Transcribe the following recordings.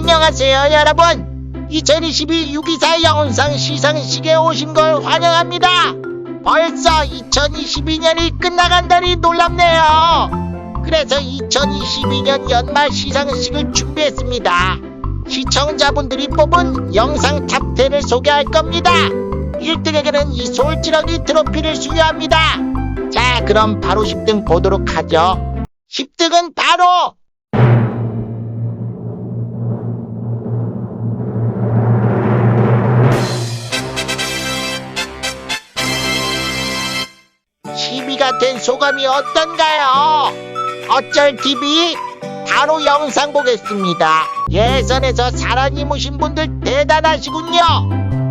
안녕하세요 여러분. 2022 624 영상 시상식에 오신 걸 환영합니다. 벌써 2022년이 끝나간다니 놀랍네요. 그래서 2022년 연말 시상식을 준비했습니다. 시청자분들이 뽑은 영상 탑10을 소개할 겁니다. 1등에게는 이 솔지렁이 트로피를 수여합니다. 자 그럼 바로 10등 보도록 하죠. 10등은 바로 된 소감이 어떤가요? 어쩔 TV 바로 영상 보겠습니다. 예선에서 사랑이 무신 분들 대단하시군요.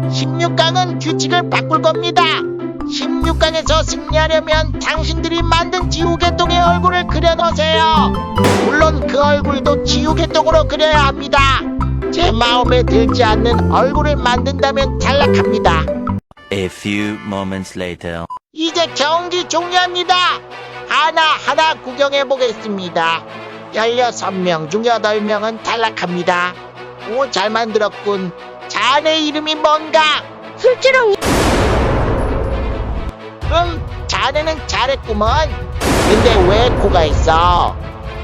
16강은 규칙을 바꿀 겁니다. 16강에서 승리하려면 당신들이 만든 지우개 똥의 얼굴을 그려놓으세요. 물론 그 얼굴도 지우개 똥으로 그려야 합니다. 제 마음에 들지 않는 얼굴을 만든다면 탈락합니다. A few moments later. 이제 경기 종료합니다. 하나하나 구경해 보겠습니다. 16명 중 8명은 탈락합니다. 오, 잘 만들었군. 자네 이름이 뭔가? 솔지렁이 음, 자네는 잘했구먼. 근데 왜 코가 있어?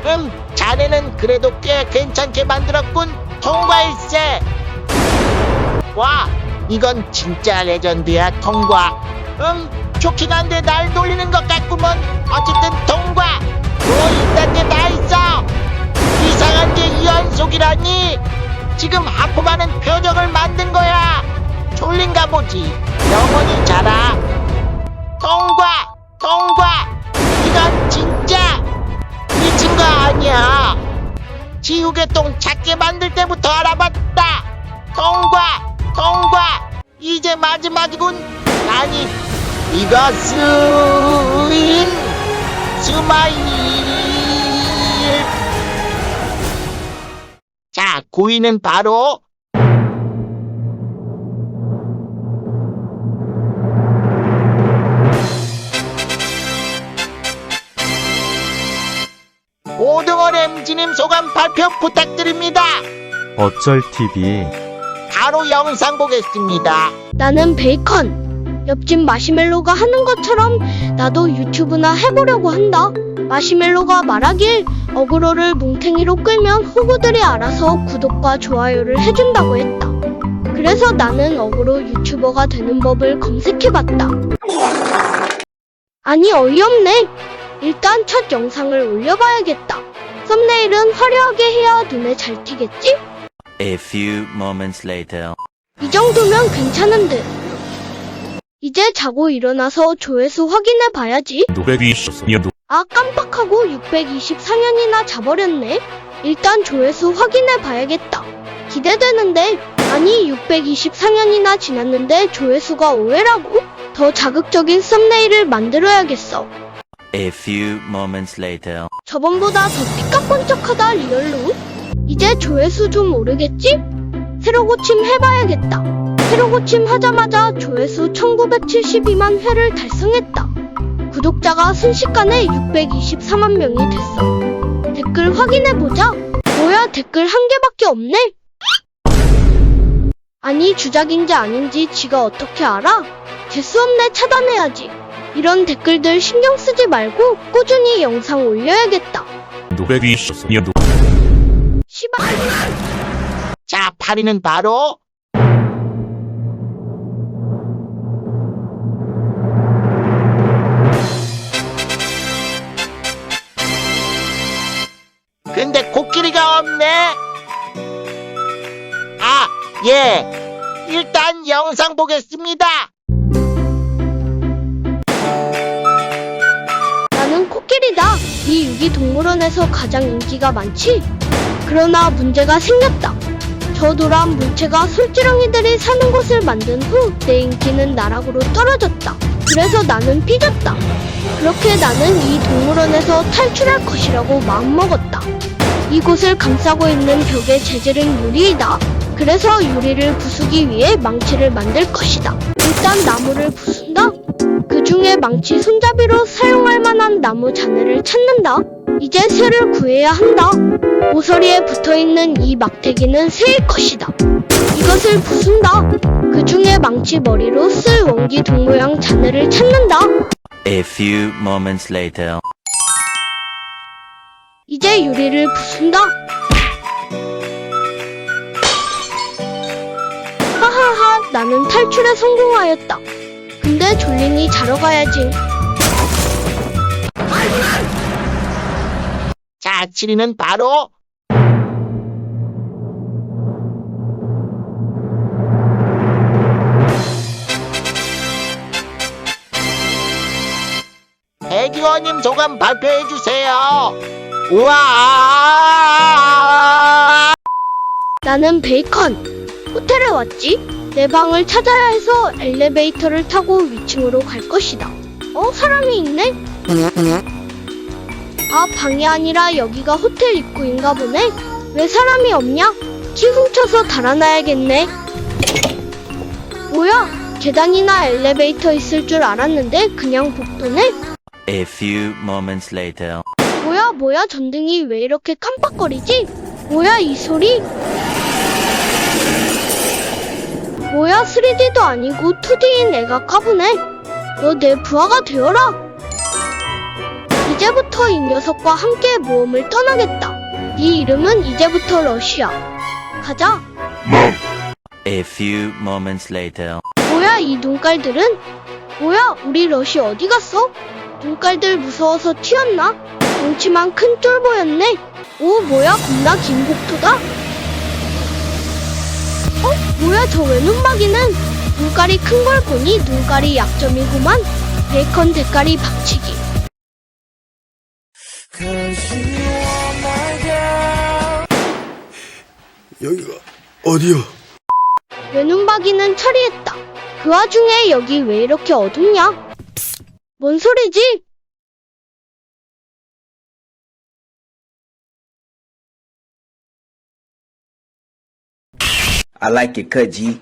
음, 자네는 그래도 꽤 괜찮게 만들었군. 통과일세. 와, 이건 진짜 레전드야, 통과. 음, 좋긴 한데 날 놀리는 것 같구먼. 어쨌든 통과. 뭐 이딴 게다 있어. 이상한 게 이연속이라니. 지금 하품하는 표정을 만든 거야. 졸린가 보지. 영원히 자라. 통과! 통과! 이건 진짜 미친 거 아니야. 지우개 똥 작게 만들 때부터 알아봤다. 통과! 통과! 이제 마지막이군. 아니, 이것은 스마일. 자, 9위는 바로 오등월 MG님 소감 발표 부탁드립니다. 어쩔 TV 바로 영상 보겠습니다. 나는 베이컨 옆집 마시멜로가 하는 것처럼 나도 유튜브나 해보려고 한다 마시멜로가 말하길 어그로를 뭉탱이로 끌면 호구들이 알아서 구독과 좋아요를 해준다고 했다 그래서 나는 어그로 유튜버가 되는 법을 검색해봤다 아니 어이없네 일단 첫 영상을 올려봐야겠다 썸네일은 화려하게 해야 눈에 잘 띄겠지? A few moments later. 이 정도면 괜찮은데. 이제 자고 일어나서 조회수 확인해 봐야지. 아, 깜빡하고 624년이나 자버렸네. 일단 조회수 확인해 봐야겠다. 기대되는데. 아니, 624년이나 지났는데 조회수가 5회라고? 더 자극적인 썸네일을 만들어야겠어. A few moments later. 저번보다 더 삐까뻔쩍하다 리얼로 이제 조회수 좀 오르겠지? 새로 고침 해봐야겠다 새로 고침 하자마자 조회수 1972만 회를 달성했다. 구독자가 순식간에 624만 명이 됐어. 댓글 확인해보자. 뭐야 댓글 한 개밖에 없네? 아니 주작인지 아닌지 지가 어떻게 알아? 재수없네 차단해야지. 이런 댓글들 신경 쓰지 말고 꾸준히 영상 올려야겠다. 시발. 자, 8위는 바로 없네. 아, 예. 일단 영상 보겠습니다. 나는 코끼리다. 이 유기동물원에서 가장 인기가 많지? 그러나 문제가 생겼다. 저 노란 물체가 솔지렁이들이 사는 곳을 만든 후 내 인기는 나락으로 떨어졌다. 그래서 나는 삐졌다. 그렇게 나는 이 동물원에서 탈출할 것이라고 마음먹었다. 이곳을 감싸고 있는 벽의 재질은 유리이다. 그래서 유리를 부수기 위해 망치를 만들 것이다. 일단 나무를 부순다. 그 중에 망치 손잡이로 사용할 만한 나무 잔해를 찾는다. 이제 새를 구해야 한다. 모서리에 붙어 있는 이 막대기는 새일 것이다. 이것을 부순다. 그 중에 망치 머리로 쓸 원기 동 모양 잔해를 찾는다. A few moments later. 이제 유리를 부순다. 하하하, 나는 탈출에 성공하였다. 근데 졸린이 자러 가야지. 자, 7위는 바로 대기원님 소감 발표해 주세요. 우와! 나는 베이컨. 호텔에 왔지? 내 방을 찾아야 해서 엘리베이터를 타고 위층으로 갈 것이다. 어, 사람이 있네? 아, 방이 아니라 여기가 호텔 입구인가 보네? 왜 사람이 없냐? 키 훔쳐서 달아나야겠네. 뭐야? 계단이나 엘리베이터 있을 줄 알았는데 그냥 복도네? A few moments later. 뭐야 전등이 왜 이렇게 깜빡거리지? 뭐야 이 소리? 뭐야 3D도 아니고 2D인 애가 까부네 너 내 부하가 되어라 이제부터 이 녀석과 함께 모험을 떠나겠다 네 이름은 이제부터 러시아 가자 A few moments later. 뭐야 이 눈깔들은? 뭐야 우리 러시 어디 갔어? 눈깔들 무서워서 튀었나? 덩치만 큰 쫄 보였네. 오 뭐야 겁나 긴 복토다. 어 뭐야 저 외눈박이는 눈깔이 큰 걸 보니 눈깔이 약점이구만. 베이컨 대가리 박치기. 여기가 어디요? 외눈박이는 처리했다. 그 와중에 여기 왜 이렇게 어둡냐? 뭔 소리지? I like it cut, G.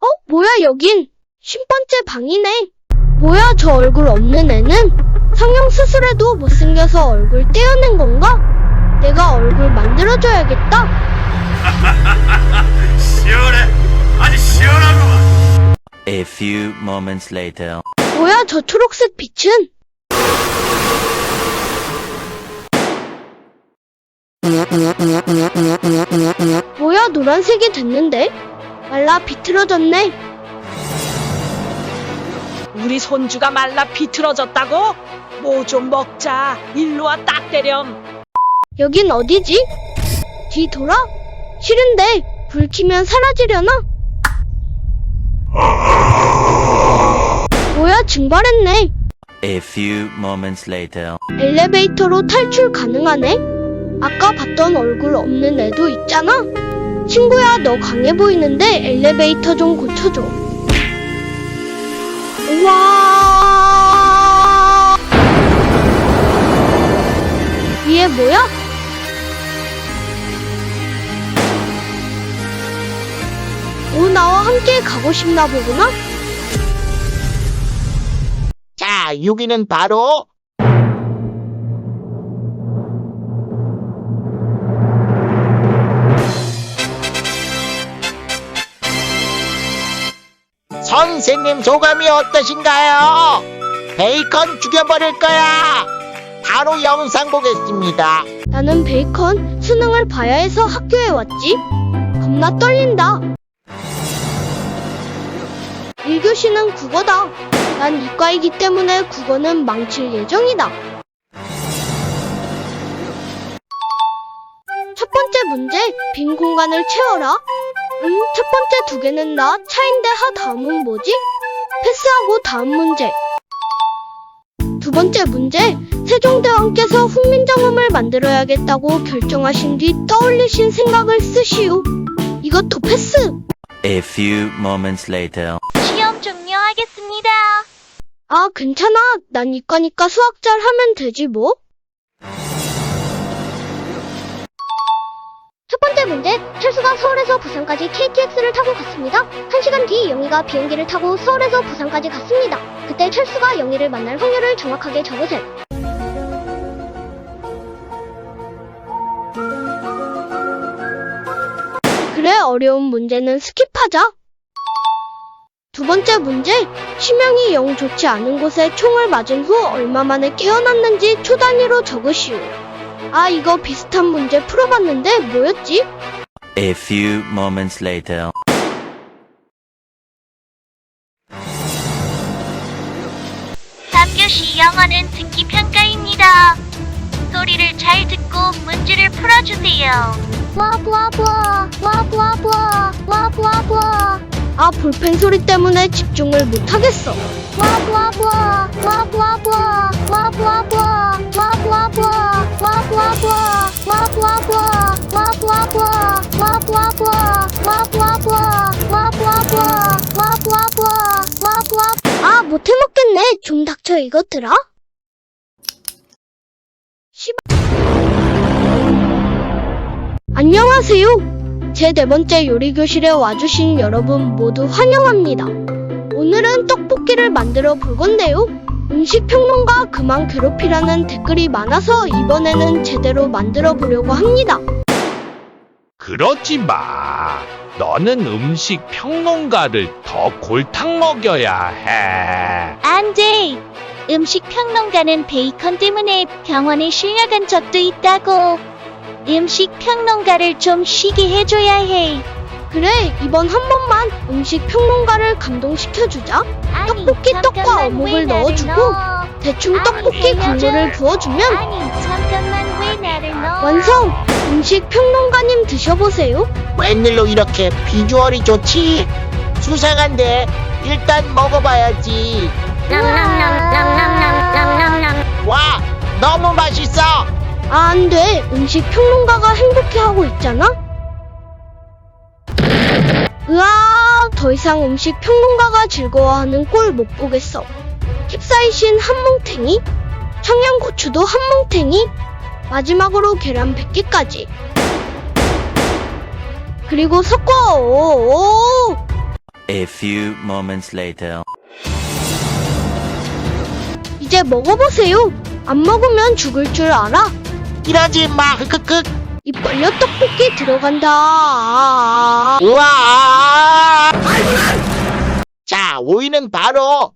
어? 뭐야 여긴? 10번째 방이네. 뭐야 저 얼굴 없는 애는? 성형 수술해도 못생겨서 얼굴 떼어낸 건가? 내가 얼굴 만들어줘야겠다. A few moments later. 뭐야 저 초록색 빛은? 뭐야 노란색이 됐는데? 말라 비틀어졌네. 우리 손주가 말라 비틀어졌다고? 뭐 좀 먹자. 일로 와 딱 때렴. 여긴 어디지? 뒤 돌아? 싫은데 불 켜면 사라지려나? 뭐야 증발했네. A few moments later. 엘리베이터로 탈출 가능하네? 아까 봤던 얼굴 없는 애도 있잖아? 친구야, 너 강해 보이는데 엘리베이터 좀 고쳐줘. 우와! 위에 뭐야? 오, 나와 함께 가고 싶나 보구나? 자, 6위는 바로 선생님 소감이 어떠신가요? 베이컨 죽여버릴 거야. 바로 영상 보겠습니다. 나는 베이컨 수능을 봐야 해서 학교에 왔지. 겁나 떨린다. 1교시는 국어다. 난 이과이기 때문에 국어는 망칠 예정이다. 첫 번째 문제, 빈 공간을 채워라. 음, 첫 번째 두 개는 나, 차인데 하 다음은 뭐지? 패스하고 다음 문제. 두 번째 문제, 세종대왕께서 훈민정음을 만들어야겠다고 결정하신 뒤 떠올리신 생각을 쓰시오. 이것도 패스. A few moments later. 시험 종료하겠습니다. 아, 괜찮아. 난 이과니까 수학 잘 하면 되지 뭐. 첫 번째 문제, 철수가 서울에서 부산까지 KTX를 타고 갔습니다. 한 시간 뒤 영희가 비행기를 타고 서울에서 부산까지 갔습니다. 그때 철수가 영희를 만날 확률을 정확하게 적으세요. 그래, 어려운 문제는 스킵하자. 두 번째 문제, 치명이 영 좋지 않은 곳에 총을 맞은 후 얼마 만에 깨어났는지 초 단위로 적으시오. 아, 이거 비슷한 문제 풀어봤는데 뭐였지? A few moments later. 삼교시 영어는 듣기 평가입니다. 소리를 잘 듣고 문제를 풀어주세요. 와부와부와, 와부와부와, 와부와부와. 아, 볼펜 소리 때문에 집중을 못하겠어. 와부와부와, 와부와부와, 와부와부와, 아, 못해 먹겠네. 좀 닥쳐 이거 들어. 안녕하세요. 제 네 번째 요리 교실에 와주신 여러분 모두 환영합니다. 오늘은 떡볶이를 만들어 볼 건데요. 음식 평론가 그만 괴롭히라는 댓글이 많아서 이번에는 제대로 만들어 보려고 합니다. 그러지 마. 너는 음식 평론가를 더 골탕 먹여야 해. 안 돼. 음식 평론가는 베이컨 때문에 병원에 실려간 적도 있다고. 음식 평론가를 좀 쉬게 해줘야 해. 그래, 이번 한 번만 음식 평론가를 감동시켜주자. 아니, 떡볶이 떡과 어묵을 넣어주고 넣어? 대충 아니, 떡볶이 해야죠. 국물을 부어주면 아니? 완성! 음식 평론가님 드셔보세요. 웬일로 이렇게 비주얼이 좋지? 수상한데 일단 먹어봐야지. 와, 너무 맛있어. 아, 안 돼. 음식 평론가가 행복해하고 있잖아? 으아, 더 이상 음식 평론가가 즐거워하는 꼴 못 보겠어. 캡사이신 한 뭉탱이, 청양고추도 한 뭉탱이, 마지막으로 계란 100개까지. 그리고 섞어. 오, 오. A few moments later. 이제 먹어보세요. 안 먹으면 죽을 줄 알아. 이러지 마. 흑흑흑. 이 벌려 떡볶이 들어간다. 우와. 자, 오이는 바로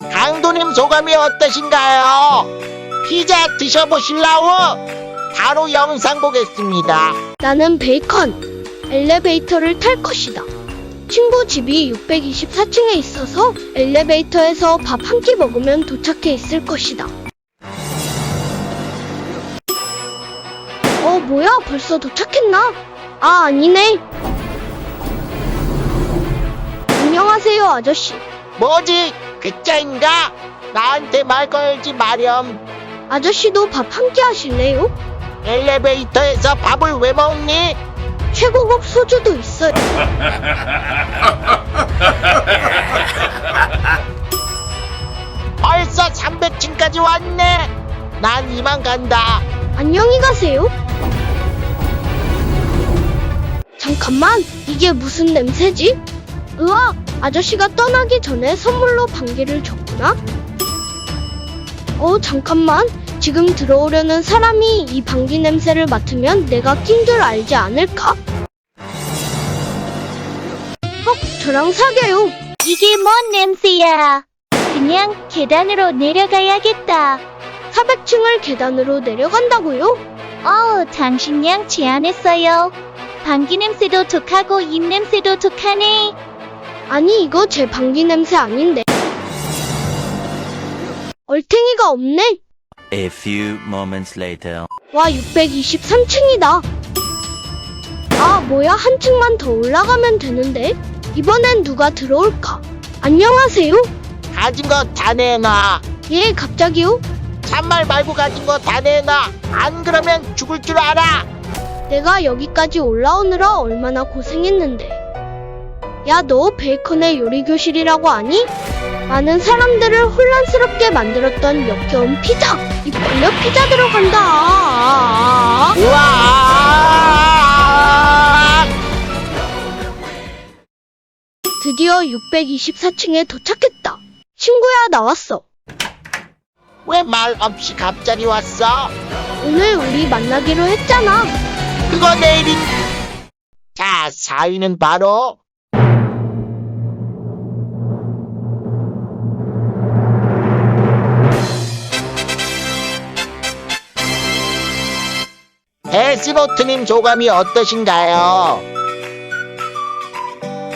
강도님 소감이 어떠신가요? 피자 드셔보실라우? 바로 영상 보겠습니다. 나는 베이컨. 엘리베이터를 탈 것이다. 친구 집이 624층에 있어서 엘리베이터에서 밥 한 끼 먹으면 도착해 있을 것이다. 어, 뭐야? 벌써 도착했나? 아, 아니네. 안녕하세요, 아저씨. 뭐지? 그짜인가? 나한테 말 걸지 마렴. 아저씨도 밥 한 끼 하실래요? 엘리베이터에서 밥을 왜 먹니? 최고급 소주도 있어요. 벌써 300층까지 왔네. 난 이만 간다. 안녕히 가세요. 잠깐만, 이게 무슨 냄새지? 으악, 아저씨가 떠나기 전에 선물로 방귀를 줬구나? 어, 잠깐만. 지금 들어오려는 사람이 이 방귀 냄새를 맡으면 내가 낀 줄 알지 않을까? 어, 저랑 사겨요. 이게 뭔 냄새야? 그냥 계단으로 내려가야겠다. 400층을 계단으로 내려간다고요? 어우, 당신 양 제안했어요. 방귀 냄새도 독하고 입 냄새도 독하네. 아니, 이거 제 방귀 냄새 아닌데. 얼탱이가 없네. A few moments later. 와, 623층이다. 아, 뭐야, 한 층만 더 올라가면 되는데? 이번엔 누가 들어올까? 안녕하세요? 가진 거 다 내놔. 예, 갑자기요? 참말 말고 가진 거 다 내놔. 안 그러면 죽을 줄 알아. 내가 여기까지 올라오느라 얼마나 고생했는데. 야, 너 베이컨의 요리 교실이라고 아니? 많은 사람들을 혼란스럽게 만들었던 역겨운 피자. 이 벌레 피자 들어간다. 우와! 드디어 624층에 도착했다. 친구야, 나왔어. 왜 말 없이 갑자기 왔어? 오늘 우리 만나기로 했잖아. 그거 내일인. 자, 4위는 바로 데스노트님 조감이 어떠신가요?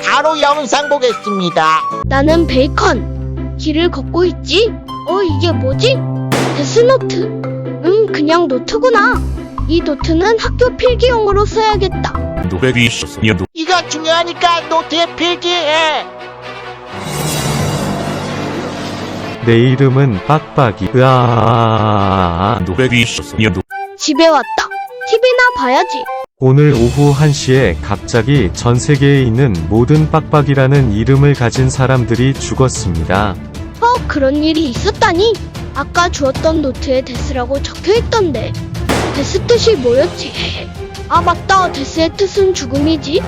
바로 영상 보겠습니다. 나는 베이컨. 길을 걷고 있지? 어, 이게 뭐지? 데스노트. 음, 그냥 노트구나. 이 노트는 학교 필기용으로 써야겠다. 이거 중요하니까 노트에 필기해. 내 이름은 빡빡이. 으아. 집에 왔다. TV나 봐야지. 오늘 오후 1시에 갑자기 전 세계에 있는 모든 빡빡이라는 이름을 가진 사람들이 죽었습니다. 어, 그런 일이 있었다니. 아까 주었던 노트에 데스라고 적혀 있던데. 데스 뜻이 뭐였지? 아, 맞다. 데스의 뜻은 죽음이지.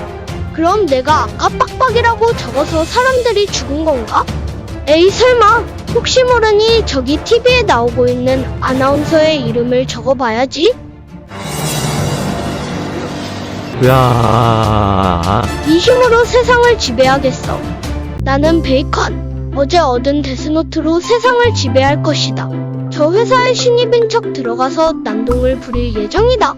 그럼 내가 아까 빡빡이라고 적어서 사람들이 죽은 건가? 에이, 설마. 혹시 모르니 저기 TV에 나오고 있는 아나운서의 이름을 적어봐야지. 으아. 이 힘으로 세상을 지배하겠어. 나는 베이컨. 어제 얻은 데스노트로 세상을 지배할 것이다. 저 회사에 신입인 척 들어가서 난동을 부릴 예정이다.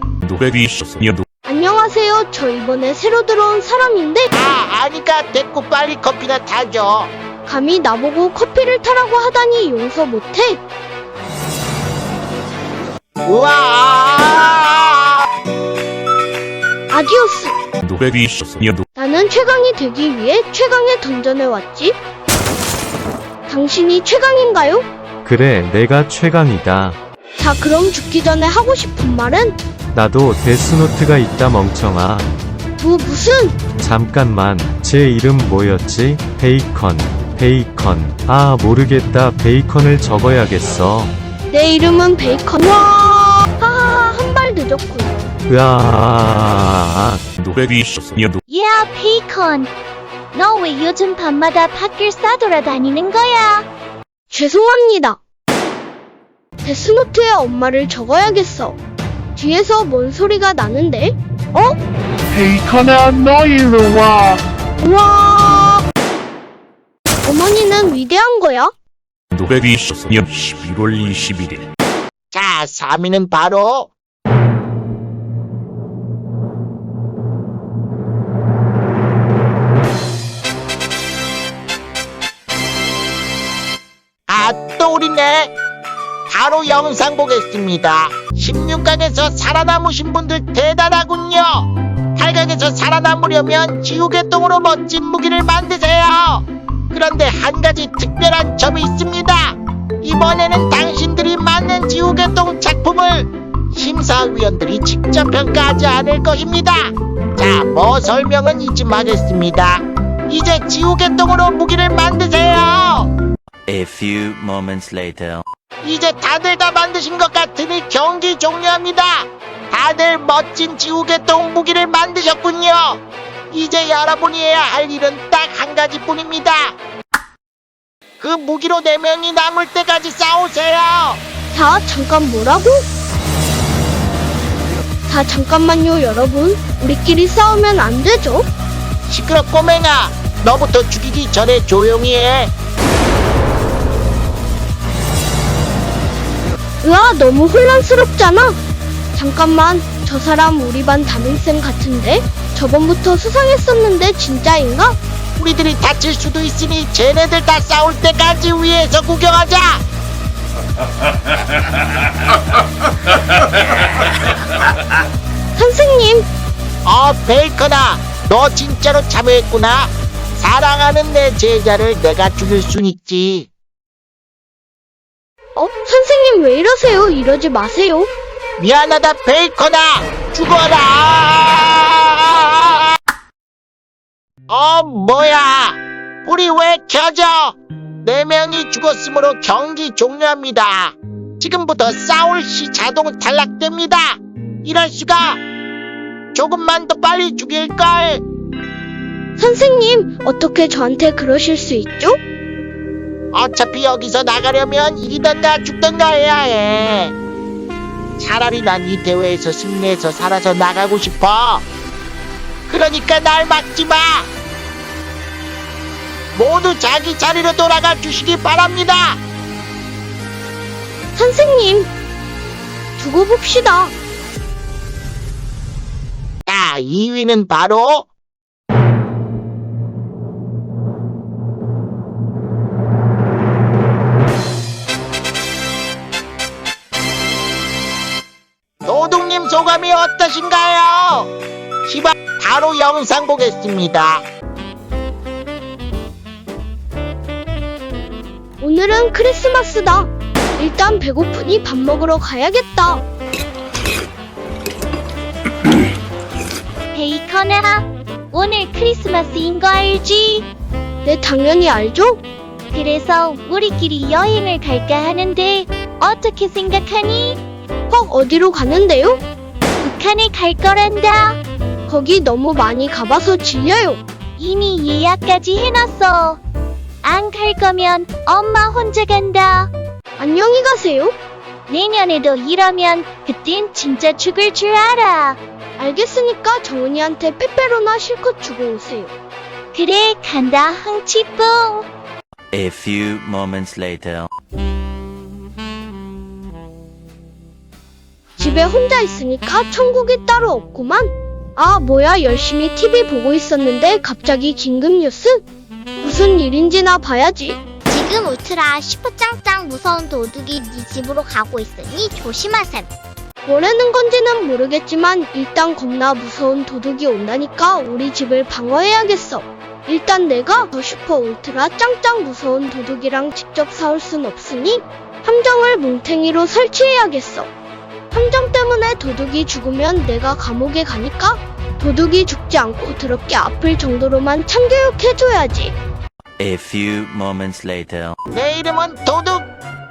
안녕하세요. 저 이번에 새로 들어온 사람인데 아, 아니까 됐고 빨리 커피나 타죠. 감히 나보고 커피를 타라고 하다니 용서 못해. 우와! 아디오스. 나는 최강이 되기 위해 최강에 던전해 왔지. 당신이 최강인가요? 그래, 내가 최강이다. 자, 그럼 죽기 전에 하고 싶은 말은 나도 데스노트가 있다 멍청아. 뭐 무슨 잠깐만, 제 이름 뭐였지? 베이컨. 베이컨. 아, 모르겠다. 베이컨을 적어야겠어. 내 이름은 베이컨. 와, 하하, 한발 늦었군. 으아. 야, 베이컨. 너 왜 요즘 밤마다 밖을 싸돌아다니는 거야? 죄송합니다. 데스노트에 엄마를 적어야겠어. 뒤에서 뭔 소리가 나는데? 어? 베이컨아, 너 일로 와. 우와! 어머니는 위대한 거야? 11월 21일. 자, 3위는 바로 네. 바로 영상 보겠습니다. 16강에서 살아남으신 분들 대단하군요. 8강에서 살아남으려면 지우개 똥으로 멋진 무기를 만드세요. 그런데 한 가지 특별한 점이 있습니다. 이번에는 당신들이 만든 지우개똥 작품을 심사위원들이 직접 평가하지 않을 것입니다. 자, 뭐 설명은 이쯤 하겠습니다. 이제 지우개똥으로 무기를 만드세요. A few moments later. 이제 다들 다 만드신 것 같으니 경기 종료합니다. 다들 멋진 지우개 똥 무기를 만드셨군요. 이제 여러분이 해야 할 일은 딱 한 가지뿐입니다. 그 무기로 네 명이 남을 때까지 싸우세요. 자, 잠깐 뭐라고? 자, 잠깐만요, 여러분. 우리끼리 싸우면 안 되죠? 시끄러 꼬맹아. 너부터 죽이기 전에 조용히 해. 으아, 너무 혼란스럽잖아. 잠깐만, 저 사람 우리 반 담임쌤 같은데? 저번부터 수상했었는데 진짜인가? 우리들이 다칠 수도 있으니 쟤네들 다 싸울 때까지 위에서 구경하자. 선생님, 어, 베이커나, 너 진짜로 참여했구나. 사랑하는 내 제자를 내가 죽일 순 있지. 왜 이러세요? 이러지 마세요. 미안하다, 베이커나. 죽어라. 어, 뭐야? 불이 왜 켜져? 네 명이 죽었으므로 경기 종료합니다. 지금부터 싸울 시 자동 탈락됩니다. 이럴 수가. 조금만 더 빨리 죽일걸. 선생님, 어떻게 저한테 그러실 수 있죠? 어차피 여기서 나가려면 이기던가 죽던가 해야 해. 차라리 난 이 대회에서 승리해서 살아서 나가고 싶어. 그러니까 날 막지 마. 모두 자기 자리로 돌아가 주시기 바랍니다. 선생님, 두고 봅시다. 자, 2위는 바로 바 바로 영상 보겠습니다. 오늘은 크리스마스다. 일단 배고프니 밥 먹으러 가야겠다. 베이컨아, 오늘 크리스마스인 거 알지? 네, 당연히 알죠? 그래서 우리끼리 여행을 갈까 하는데 어떻게 생각하니? 헉, 어디로 가는데요? 북한에 갈 거란다. 거기 너무 많이 가봐서 질려요. 이미 예약까지 해놨어. 안 갈 거면 엄마 혼자 간다. 안녕히 가세요. 내년에도 이러면 그땐 진짜 죽을 줄 알아. 알겠으니까 정은이한테 빼빼로나 실컷 주고 오세요. 그래, 간다, 흥치뿡. A few moments later. 집에 혼자 있으니까 천국이 따로 없구만. 아, 뭐야, 열심히 TV 보고 있었는데 갑자기 긴급 뉴스? 무슨 일인지나 봐야지. 지금 울트라 슈퍼짱짱 무서운 도둑이 네 집으로 가고 있으니 조심하셈. 뭐라는 건지는 모르겠지만 일단 겁나 무서운 도둑이 온다니까 우리 집을 방어해야겠어. 일단 내가 더 슈퍼 울트라 짱짱 무서운 도둑이랑 직접 싸울 순 없으니 함정을 뭉탱이로 설치해야겠어. 함정 때문에 도둑이 죽으면 내가 감옥에 가니까 도둑이 죽지 않고 더럽게 아플 정도로만 참교육해줘야지. A few moments later. 내 이름은 도둑.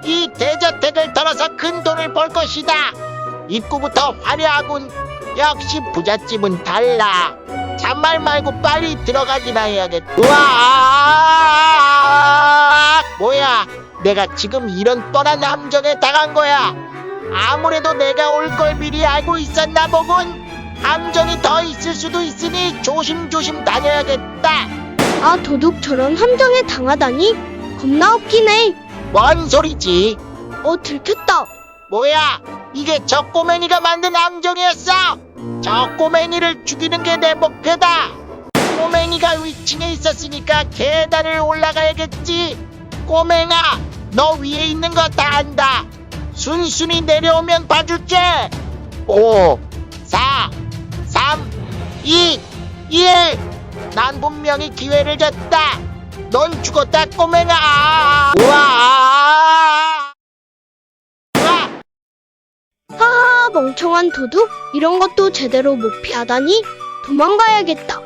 이 대저택을 털어서 큰 돈을 벌 것이다. 입구부터 화려하군. 역시 부잣집은 달라. 잔말 말고 빨리 들어가기나 해야겠다. 우와! 뭐야? 내가 지금 이런 뻔한 함정에 당한 거야. 아무래도 내가 올 걸 미리 알고 있었나 보군. 함정이 더 있을 수도 있으니 조심조심 다녀야겠다. 아 도둑 저런 함정에 당하다니 겁나 웃기네. 뭔 소리지? 어 들켰다. 뭐야? 이게 저 꼬맹이가 만든 함정이었어! 저 꼬맹이를 죽이는 게 내 목표다! 꼬맹이가 위층에 있었으니까 계단을 올라가야겠지! 꼬맹아, 너 위에 있는 거 다 안다! 순순히 내려오면 봐줄게! 5, 4, 3, 2, 1! 난 분명히 기회를 줬다! 넌 죽었다, 꼬맹아! 우와! 우와! 하하 멍청한 도둑 이런 것도 제대로 못 피하다니 도망가야겠다.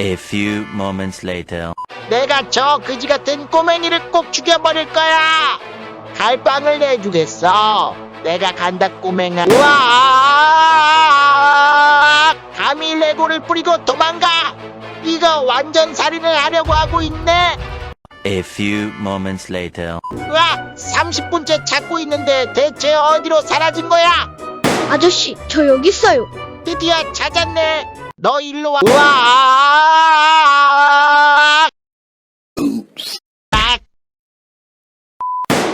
A few moments later. 내가 저 그지 같은 꼬맹이를 꼭 죽여버릴 거야. 갈빵을 내주겠어. 내가 간다 꼬맹아. 우와! 감히 레고를 뿌리고 도망가. 이거 완전 살인을 하려고 하고 있네. A few moments later. 우와! 30분째 찾고 있는데 대체 어디로 사라진 거야? 아저씨 저 여기 있어요. 드디어 찾았네. 너 일로 와. 우와! 아!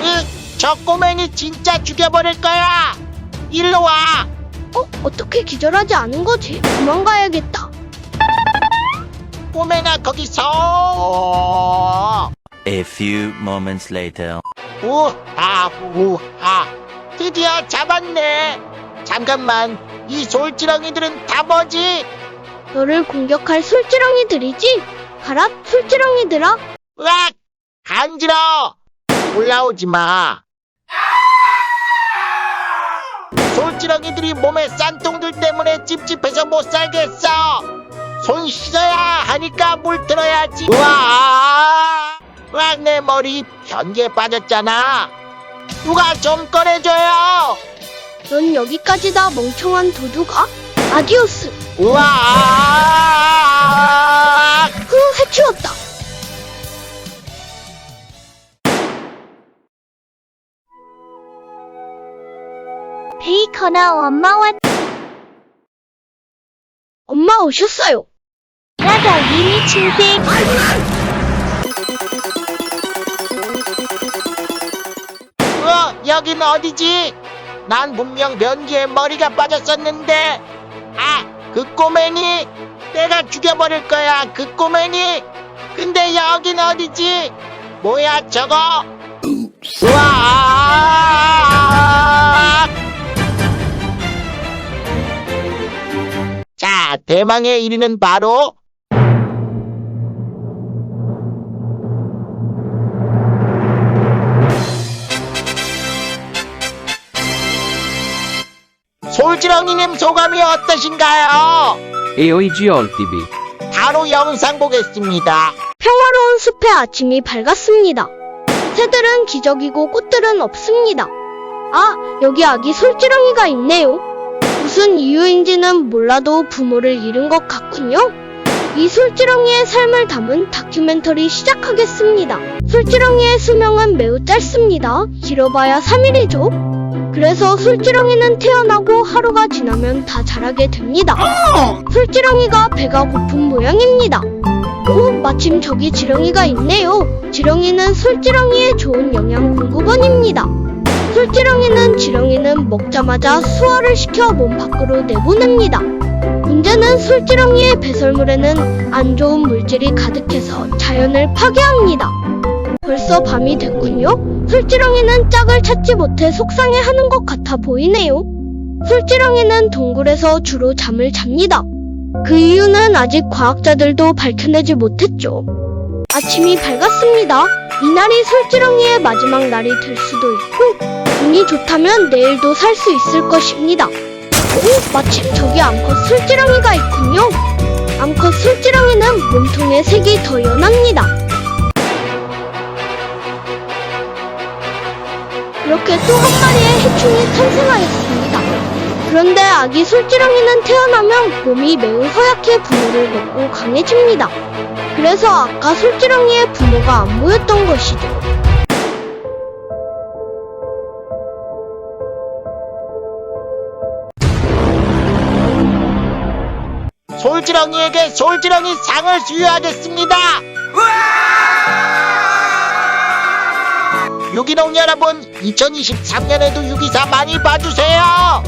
으, 저 꼬맹이 진짜 죽여버릴 거야. 일로 와. 어 어떻게 기절하지 않은 거지? 도망가야겠다. 꼬맹아 거기서. A few moments later. 우하 우하. 드디어 잡았네. 잠깐만. 이 솔지렁이들은 다 뭐지? 너를 공격할 솔지렁이들이지? 가라 솔지렁이들아. 으악! 간지러! 올라오지 마. 솔지렁이들이 몸에 싼통들 때문에 찝찝해서 못 살겠어. 손 씻어야 하니까 물 들어야지. 우와! 와, 내 머리 변기에 빠졌잖아. 누가 좀 꺼내줘요. 넌 여기까지다 멍청한 도둑아. 아디오스. 우와! 후 해치웠다. 베이컨아 엄마 왔 엄마 오셨어요. 나가 이미 침대 어, 여긴 어디지? 난 분명 변기에 머리가 빠졌었는데. 아, 그 꼬맹이. 내가 죽여버릴 거야, 그 꼬맹이. 근데 여긴 어디지? 뭐야, 저거? 우와! 대망의 1위는 바로 솔지렁이님 소감이 어떠신가요? EOIG TV. 바로 영상 보겠습니다. 평화로운 숲의 아침이 밝았습니다. 새들은 기저귀고 꽃들은 없습니다. 아, 여기 아기 솔지렁이가 있네요. 무슨 이유인지는 몰라도 부모를 잃은 것 같군요. 이 솔지렁이의 삶을 담은 다큐멘터리 시작하겠습니다. 솔지렁이의 수명은 매우 짧습니다. 길어봐야 3일이죠. 그래서 솔지렁이는 태어나고 하루가 지나면 다 자라게 됩니다. 솔지렁이가 배가 고픈 모양입니다. 오, 마침 저기 지렁이가 있네요. 지렁이는 솔지렁이의 좋은 영양 공급원입니다. 솔지렁이는 지렁이는 먹자마자 수화를 시켜 몸 밖으로 내보냅니다. 문제는 솔지렁이의 배설물에는 안 좋은 물질이 가득해서 자연을 파괴합니다. 벌써 밤이 됐군요. 솔지렁이는 짝을 찾지 못해 속상해하는 것 같아 보이네요. 솔지렁이는 동굴에서 주로 잠을 잡니다. 그 이유는 아직 과학자들도 밝혀내지 못했죠. 아침이 밝았습니다. 이날이 솔지렁이의 마지막 날이 될 수도 있고, 운이 좋다면 내일도 살 수 있을 것입니다. 오, 마침 저기 암컷 솔지렁이가 있군요. 암컷 솔지렁이는 몸통의 색이 더 연합니다. 이렇게 또 한 마리의 해충이 탄생하였습니다. 그런데 아기 솔지렁이는 태어나면 몸이 매우 허약해 부모를 먹고 강해집니다. 그래서 아까 솔지렁이의 부모가 안 보였던 것이죠. 솔지렁이에게 솔지렁이 상을 수여하겠습니다. 유기농 여러분, 2023년에도 유기사 많이 봐주세요.